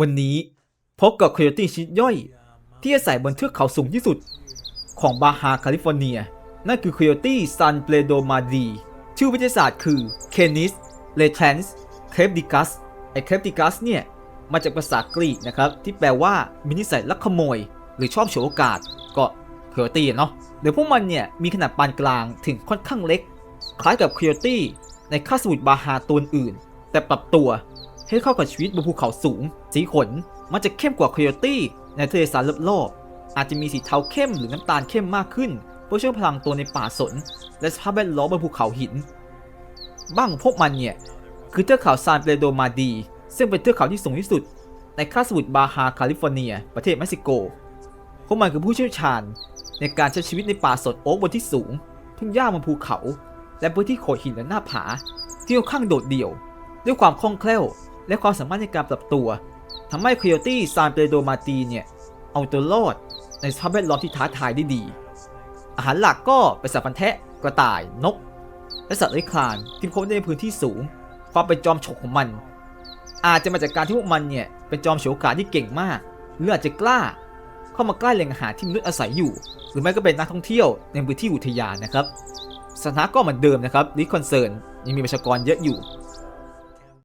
วันนี้พบกับ Coyote ชนิดย่อย ที่อาศัยบนเทือกเขาสูงที่สุด ของบาฮาแคลิฟอร์เนีย นั่นคือ Coyote San Pedro Madre ชื่อวิทยาศาสตร์คือ Canis latrans c r e p t i c u s ไอ้ c r e p t i c u s เนี่ย มาจากภาษากรีกนะครับ ที่แปลว่ามีนิสัยลักขโมย หรือชอบโฉวโอกาสก็ Coyote อะเนาะโดยพวกมันเนี่ย มีขนาดปานกลางถึงค่อนข้างเล็ก คล้ายกับ Coyote ในคาสมุทรบาฮาตัวอื่น แต่ปรับตัว ให้เข้ากับชีวิตบนภูเขาสูง สีขนมันจะเข้มกว่า Coyote ในทะเลสาบรอบๆอาจจะมีสีเทาเข้มหรือน้ำตาลเข้มมากขึ้นเพื่อช่วยพลังตัวในป่าสน และสภาพแวดล้อมบนภูเขาหิน บ้างพวกมันเนี่ย คือเทือกเขาซานเปโดมาดี ซึ่งเป็นเทือกเขาที่สูงที่สุด ในคาสมุทรบาฮาแคลิฟอร์เนีย ประเทศเม็กซิโก พวกมันคือผู้เชี่ยวชาญ ในการใช้ชีวิตในป่าสนโอ๊กบนที่สูง ทุ่งหญ้าบนภูเขา และพื้นที่โขดหินและหน้าผา ที่ค่อนข้างโดดเดี่ยว ด้วยความคล่องแคล่ว และความสามารถในการปรับตัวทำให้ Coyote San Pedro Marti เนี่ยเอาตัวรอดในสภาพแวดล้อมที่ท้าทายได้ดี อาหารหลักก็เป็นสัตว์พันธุ์แทะกระต่ายนก และสัตว์เลื้อยคลานที่พบในพื้นที่สูง ความเป็นจอมฉกของมัน อาจจะมาจากการที่พวกมันเนี่ยเป็นจอมฉวยโอกาที่เก่งมากหรืออาจจะกล้า เข้ามาใกล้แหล่งอาหารที่มนุษย์อาศัยอยู่ หรือไม่ก็เป็นนักท่องเที่ยวในพื้นที่อุทยานนะครับสถานะก็เหมือนเดิมนะครับลิคอนเซิร์นยังมีประชากรเยอะอยู่